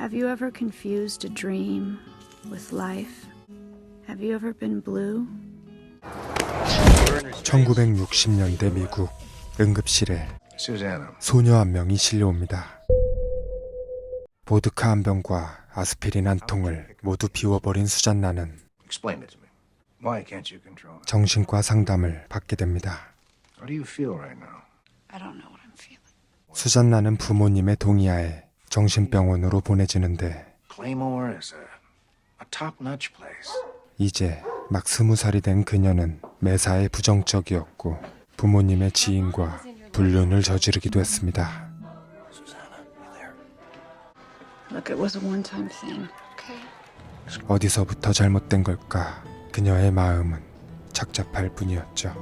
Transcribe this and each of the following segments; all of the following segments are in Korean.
Have you ever confused a dream with life? Have you ever been blue? 1960년대 미국 응급실에 Susanna, 소녀 한 명이 실려옵니다. 보드카 한 병과 아스피린 한 통을 모두 비워버린 수잔나는? 정신과 상담을 받게 됩니다. 수잔나는 부모님의 동의하에 정신병원으로 보내지는데. 이제 막 스무 살이 된 그녀는 매사에 부정적이었고 부모님의 지인과 불륜을 저지르기도 했습니다. 어디서부터 잘못된 걸까? 그녀의 마음은 착잡할 뿐이었죠.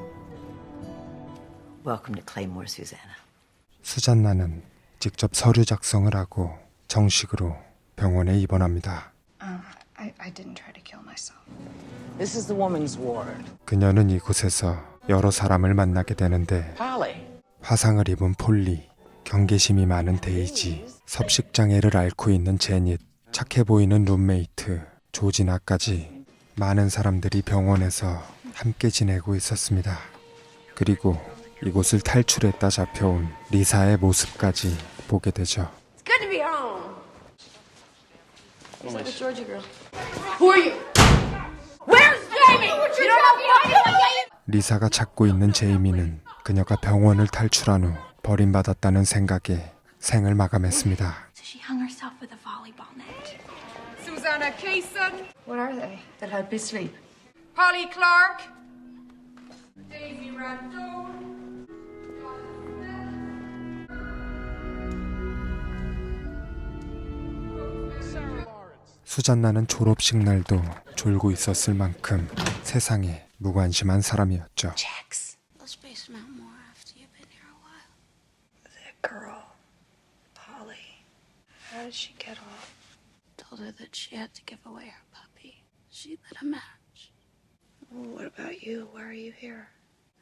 수잔나는 직접 서류 작성을 하고 정식으로 병원에 입원합니다. Uh, I, I didn't try to kill myself. This is the woman's ward. 그녀는 이곳에서 여러 사람을 만나게 되는데 Polly. 화상을 입은 폴리, 경계심이 많은 데이지, 섭식 장애를 앓고 있는 제닛, 착해 보이는 룸메이트, 조지나까지 많은 사람들이 병원에서 함께 지내고 있었습니다. 그리고 이곳을 탈출했다 잡혀온 리사의 모습까지 보게 되죠. It's good to be home. Who's that Georgia girl? Who are you? Where's Jamie? You don't know Jamie? 리사가 찾고 있는 제이미는 그녀가 병원을 탈출한 후 버림받았다는 생각에 생을 마감했습니다. So she hung herself with a volleyball net. Susanna Kaysen, What are they? That help you sleep. Polly Clark, Daisy Randone. 수잔나는 졸업식 날도 졸고 있었을 만큼 세상에 무관심한 사람이었죠. Jax. Let's space them out more after you've been here a while. That girl, Polly. How did she get off? Told her that she had to give away her puppy. She lit a match. Well, what about you? Why are you here?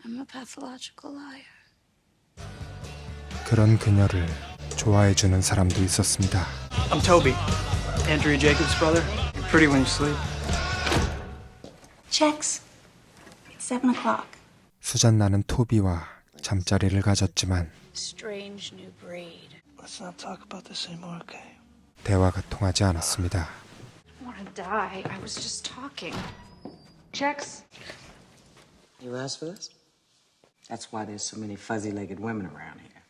I'm a pathological liar. 그런 그녀를 좋아해주는 사람도 있었습니다. I'm Toby, Andrea Jacobs' brother. You're pretty when you sleep. Jax. It's seven o'clock. 수잔나는 토비와 잠자리를 가졌지만 Strange new breed. Let's not talk about this anymore, okay? 대화가 통하지 않았습니다. I want to die. I was just talking. Checks. You asked for this? That's why there's so many fuzzy-legged women around here.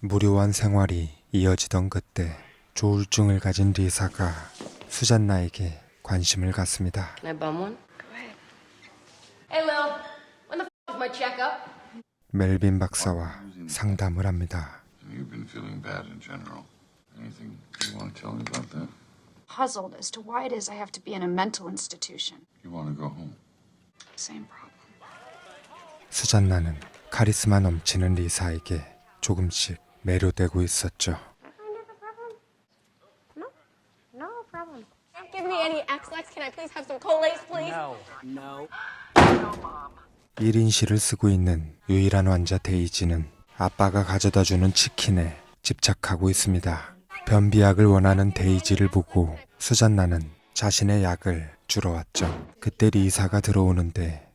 무료한 생활이 이어지던 그때 조울증을 가진 리사가 수잔나에게 관심을 갖습니다. Can I bum one? Go ahead. Hey, Lil. When the f is my checkup? 멜빈 박사와 상담을 합니다. You've been feeling bad in general. Anything you want to tell me about that? Puzzled as to why it is I have to be in a mental institution. You want to go home? Same problem. 수잔나는 카리스마 넘치는 리사에게 조금씩 매료되고 있었죠. No problem. Don't give me any X-Lax. Can I please have some Colace, please? No. No. 1인실을 쓰고 있는 유일한 환자 데이지는 아빠가 가져다 주는 치킨에 집착하고 있습니다. 변비약을 원하는 데이지를 보고 수잔나는 자신의 약을 주러 왔죠. 그때 리사가 들어오는데.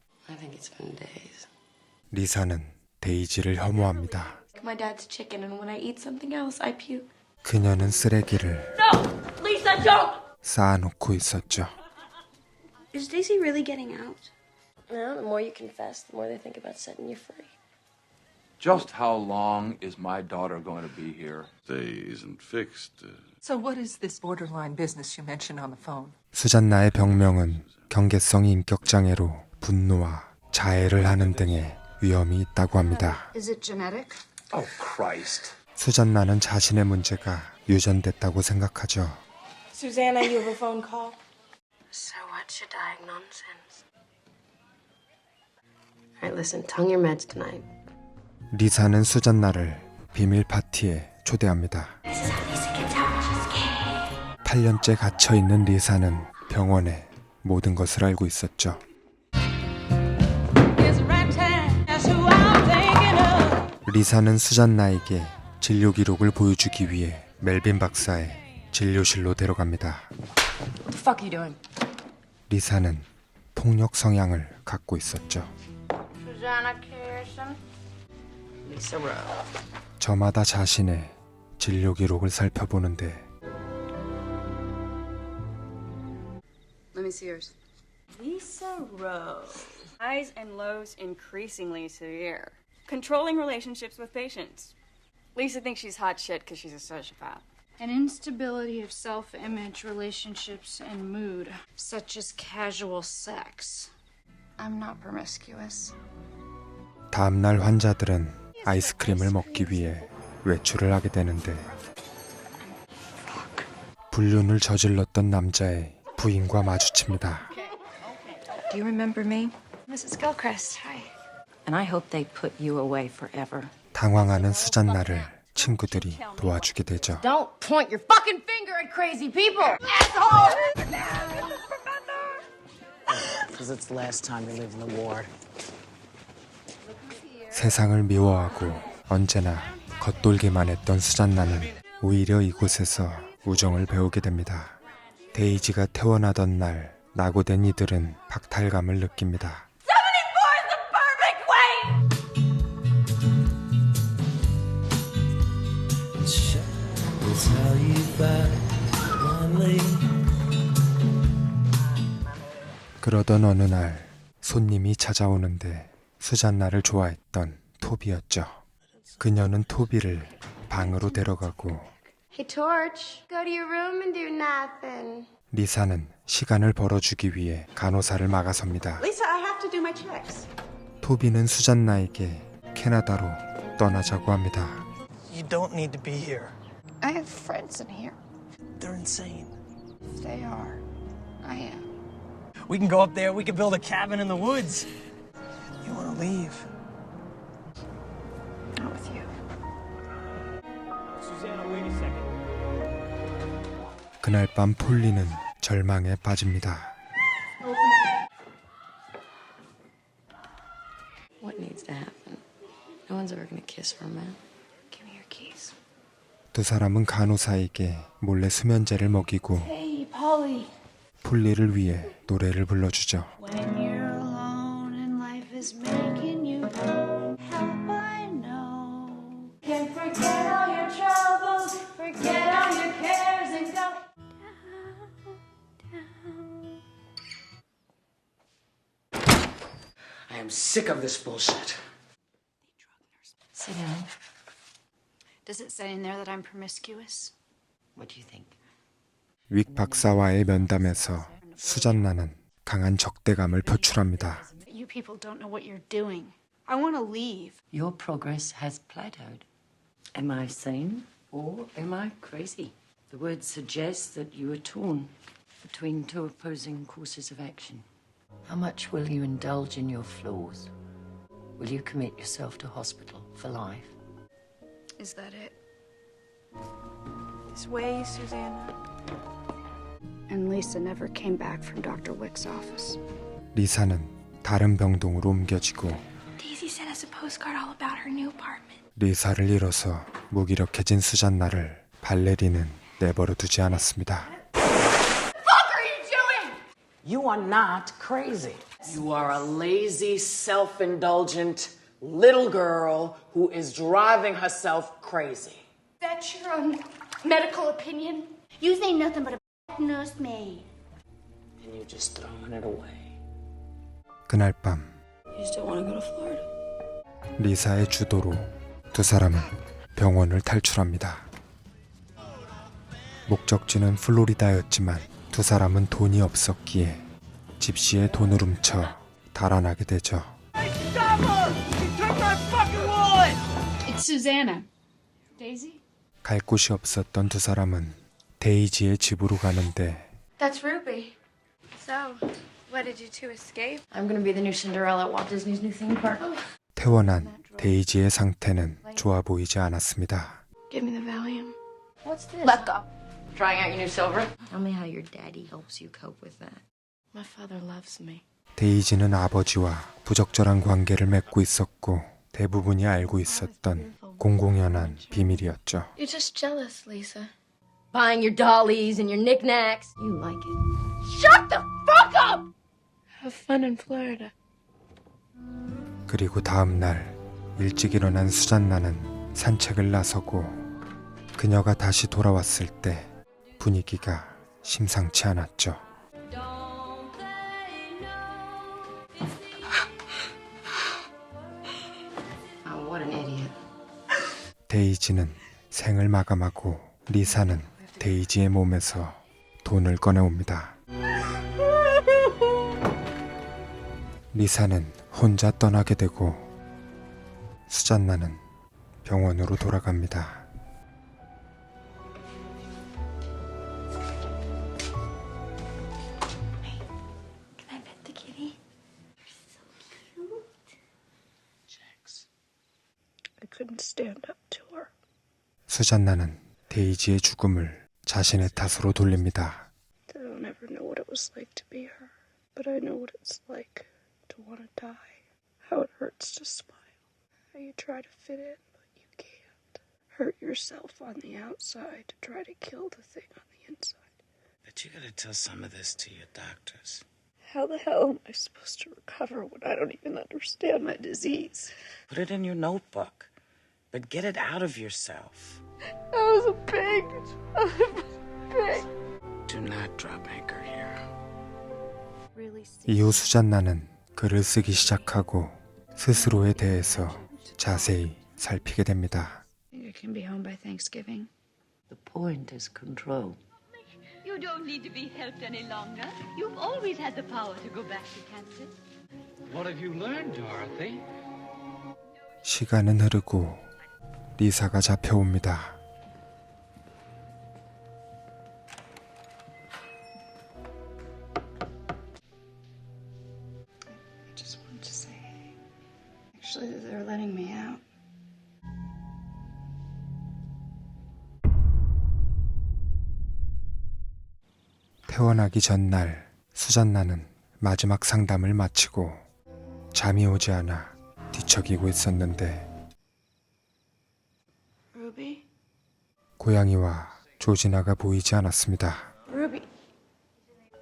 리사는 데이지를 혐오합니다. My dad's chicken, and when I eat something else, I puke. 그녀는 쓰레기를 No! Don't! 쌓아놓고 있었죠. Is Daisy really getting out? No, the more you confess, the more they think about setting you free. Just how long is my daughter going to be here? Stay isn't fixed. Uh, So, what is this borderline business you mentioned on the phone? 수잔나의 병명은 경계성 인격 장애로 분노와 자해를 하는 등의 위험이 있다고 합니다. Is it genetic? Oh, Christ. 수잔나는 자신의 문제가 유전됐다고 생각하죠. Susanna, you have a phone call? So what's your diagnosis? All right, listen, tongue your meds tonight. 리사는 수잔나를 비밀 파티에 초대합니다. 8년째 갇혀 있는 리사는 병원에 모든 것을 알고 있었죠. 리사는 수잔나에게 진료 기록을 보여주기 위해 멜빈 박사의 진료실로 데려갑니다. What the fuck are you doing? 리사는 폭력 성향을 갖고 있었죠. 저마다 자신의 진료 기록을 살펴보는데 Let me see yours. Lisa Rowe. Highs and lows increasingly severe. Controlling relationships with patients. Lisa thinks she's hot shit because she's a sociopath. An instability of self image, relationships, and mood, such as casual sex. I'm not promiscuous. 다음날 환자들은 아이스크림을 먹기 위해 외출을 하게 되는데 불륜을 저질렀던 남자의 부인과 마주칩니다. Do you remember me? Mrs. Gilchrist, hi. And I hope they put you away forever. 당황하는 수잔나를 친구들이 도와주게 되죠. Don't point your fucking finger at crazy people! Because it's the last time you live in the ward. 세상을 미워하고 언제나 겉돌기만 했던 수잔나는 오히려 이곳에서 우정을 배우게 됩니다. 데이지가 태어나던 날 낙오된 이들은 박탈감을 느낍니다. 그러던 어느 날 손님이 찾아오는데 수잔나를 좋아했던 토비였죠. 그녀는 토비를 방으로 데려가고 Hey, Torch, go to your room and do nothing. 리사는 시간을 벌어주기 위해 간호사를 막아섭니다. Lisa, I have to do my checks. 토비는 수잔나에게 캐나다로 떠나자고 합니다. You don't need to be here. I have friends in here. They're insane. They are. I am. We can go up there. We can build a cabin in the woods. You want to leave? Not with you. Susanna, wait a second. 그날 밤 폴리는 절망에 빠집니다. What needs to happen? No one's ever gonna kiss her, man. 두 사람은 간호사에게 몰래 수면제를 먹이고 Hey, Polly. 폴리를 위해 노래를 불러주죠. When you're alone and life is making you blue, help I know. Can forget all your troubles, forget all your cares, and go I am sick of this bullshit. Does it say in there that I'm promiscuous? What do you think? 윅 박사와의 면담에서 수잔나는 강한 적대감을 표출합니다. You people don't know what you're doing. I want to leave. Your progress has plateaued. Am I sane or am I crazy? The words suggest that you are torn between two opposing courses of action. How much will you indulge in your flaws? Will you commit yourself to hospital for life? Is that it? This way, Susanna. And Lisa never came back from Dr. Wick's office. 리사는 다른 병동으로 옮겨지고 Daisy sent us a postcard all about her new apartment. 리사를 잃어서 무기력해진 수잔나를 발레리는 내버려 두지 않았습니다. You are not crazy. You are a lazy, self indulgent little girl who is driving herself crazy. That's your own medical opinion. You ain't nothing but a nursemaid. And you're just throwing it away. 그날 밤 You still want to go to Florida? 리사의 주도로 두 사람은 병원을 탈출합니다. 목적지는 플로리다였지만 두 사람은 돈이 없었기에 집시의 돈을 훔쳐 달아나게 되죠. It's Susanna. Daisy? 갈 곳이 없었던 두 사람은 데이지의 집으로 가는데 That's Ruby. So, what did you two escape? I'm gonna be the new Cinderella at Walt Disney's new theme park. 태어난 데이지의 상태는 좋아 보이지 않았습니다. Give me the Valium. What's this? Let go. Trying out your new silver? Tell me how your daddy helps you cope with that. My father loves me. 데이지는 아버지와 부적절한 관계를 맺고 있었고 대부분이 알고 있었던 공공연한 비밀이었죠. You're just jealous, Lisa. buying your dollies and your knickknacks. You like it. Shut the fuck up! Have fun in Florida. 그리고 다음 날 일찍 일어난 수잔나는 산책을 나서고 그녀가 다시 돌아왔을 때 분위기가 심상치 않았죠. 데이지는 생을 마감하고 리사는 데이지의 몸에서 돈을 꺼내옵니다. 리사는 혼자 떠나게 되고 수잔나는 병원으로 돌아갑니다. 수잔나는 데이지의 죽음을 자신의 탓으로 돌립니다. I don't ever know what it was like to be her, but I know what it's like to want to die. How it hurts to smile. How you try to fit in, but you can't. Hurt yourself on the outside to try to kill the thing on the inside. But you gotta tell some of this to your doctors. How the hell am I supposed to recover when I don't even understand my disease? Put it in your notebook. But get it out of yourself. I was a pig. I was a pig. Do not drop anchor here. Really 이후 수잔나는 글을 쓰기 시작하고 스스로에 대해서 자세히 살피게 됩니다. think I can be home by Thanksgiving. The point is control. You don't need to be helped any longer. You've always had the power to go back to Kansas. What have you learned, Dorothy? 시간은 흐르고 리사가 잡혀옵니다. Actually, that they're letting me out. 퇴원하기 전날 수잔나는 마지막 상담을 마치고 잠이 오지 않아 뒤척이고 있었는데 Ruby? 고양이와 조지나가 보이지 않았습니다. Ruby.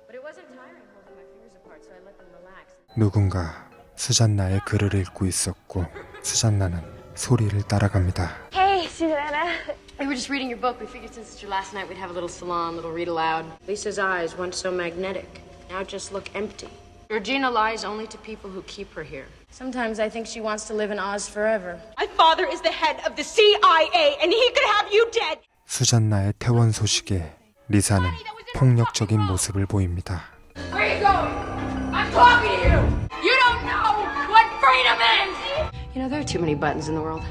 But it wasn't tiring holding my fingers apart, so I let them relax. 누군가 수잔나의 글을 읽고 있었고 수잔나는 소리를 따라갑니다. Hey, Susanna. We were just reading your book. We figured since it's your last night, we'd have a little salon, little read aloud. Lisa's eyes, once so magnetic, now just look empty. Georgina lies only to people who keep her here. Sometimes I think she wants to live in Oz forever. My father is the head of the CIA, and he could have you dead. 수잔나의 퇴원 소식에 리사는 폭력적인 모습을 보입니다. Where are you going? I'm talking to you! What freedom is! You know, there are too many buttons in the world.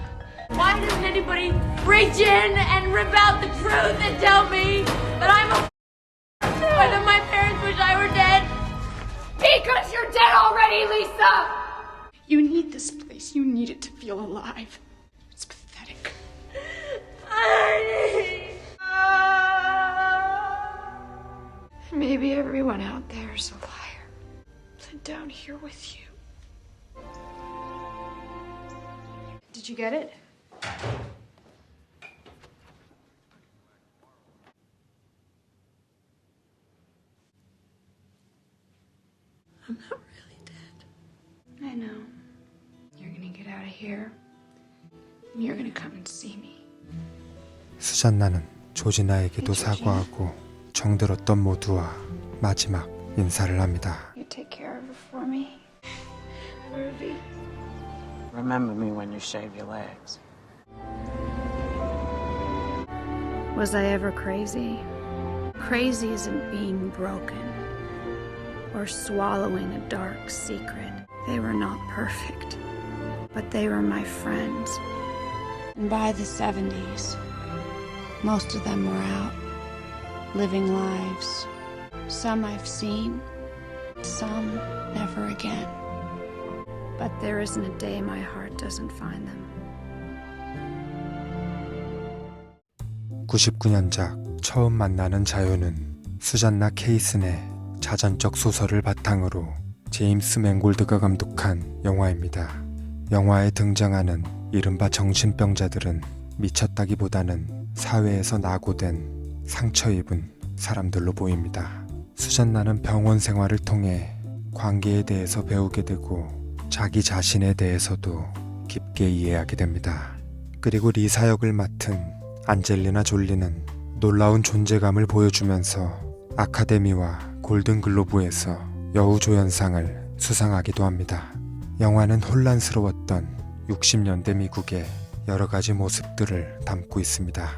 Why doesn't anybody reach in and rip out the truth and tell me that I'm a or that my parents wish I were dead? Because you're dead already, Lisa! You need this place. You need it to feel alive. It's pathetic. Maybe everyone out there is a liar. But down here with you. Did you get it? I'm not really dead. I know. You're gonna get out of here. And you're gonna come and see me. 수잔나는 조지나에게도 사과하고 정들었던 모두와 마지막 인사를 합니다. You take care Remember me when you shave your legs. Was I ever crazy? Crazy isn't being broken or swallowing a dark secret. They were not perfect, but they were my friends. And by the 70s, most of them were out, living lives. Some I've seen, some never again. But there isn't a day my heart doesn't find them. 99년작 처음 만나는 자유는 수잔나 케이슨의 자전적 소설을 바탕으로 제임스 맹골드가 감독한 영화입니다. 영화에 등장하는 이른바 정신병자들은 미쳤다기보다는 사회에서 낙오된 상처 입은 사람들로 보입니다. 수잔나는 병원 생활을 통해 관계에 대해서 배우게 되고 자기 자신에 대해서도 깊게 이해하게 됩니다. 그리고 리 사 역을 맡은 안젤리나 졸리는 놀라운 존재감을 보여주면서 아카데미와 골든글로브에서 여우조연상을 수상하기도 합니다. 영화는 혼란스러웠던 60년대 미국의 여러 가지 모습들을 담고 있습니다.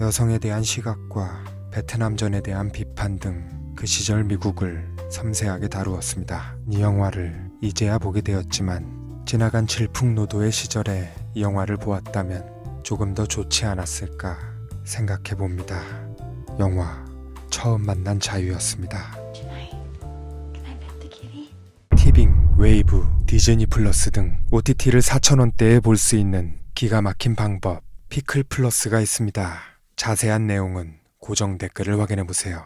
여성에 대한 시각과 베트남전에 대한 비판 등 그 시절 미국을 섬세하게 다루었습니다. 이 영화를 이제야 보게 되었지만 지나간 질풍노도의 시절에 이 영화를 보았다면 조금 더 좋지 않았을까 생각해 봅니다. 영화 처음 만난 자유였습니다. 티빙, 웨이브, 디즈니 플러스 등 OTT를 4,000원대에 볼 수 있는 기가 막힌 방법 피클 플러스가 있습니다. 자세한 내용은 고정 댓글을 확인해 보세요.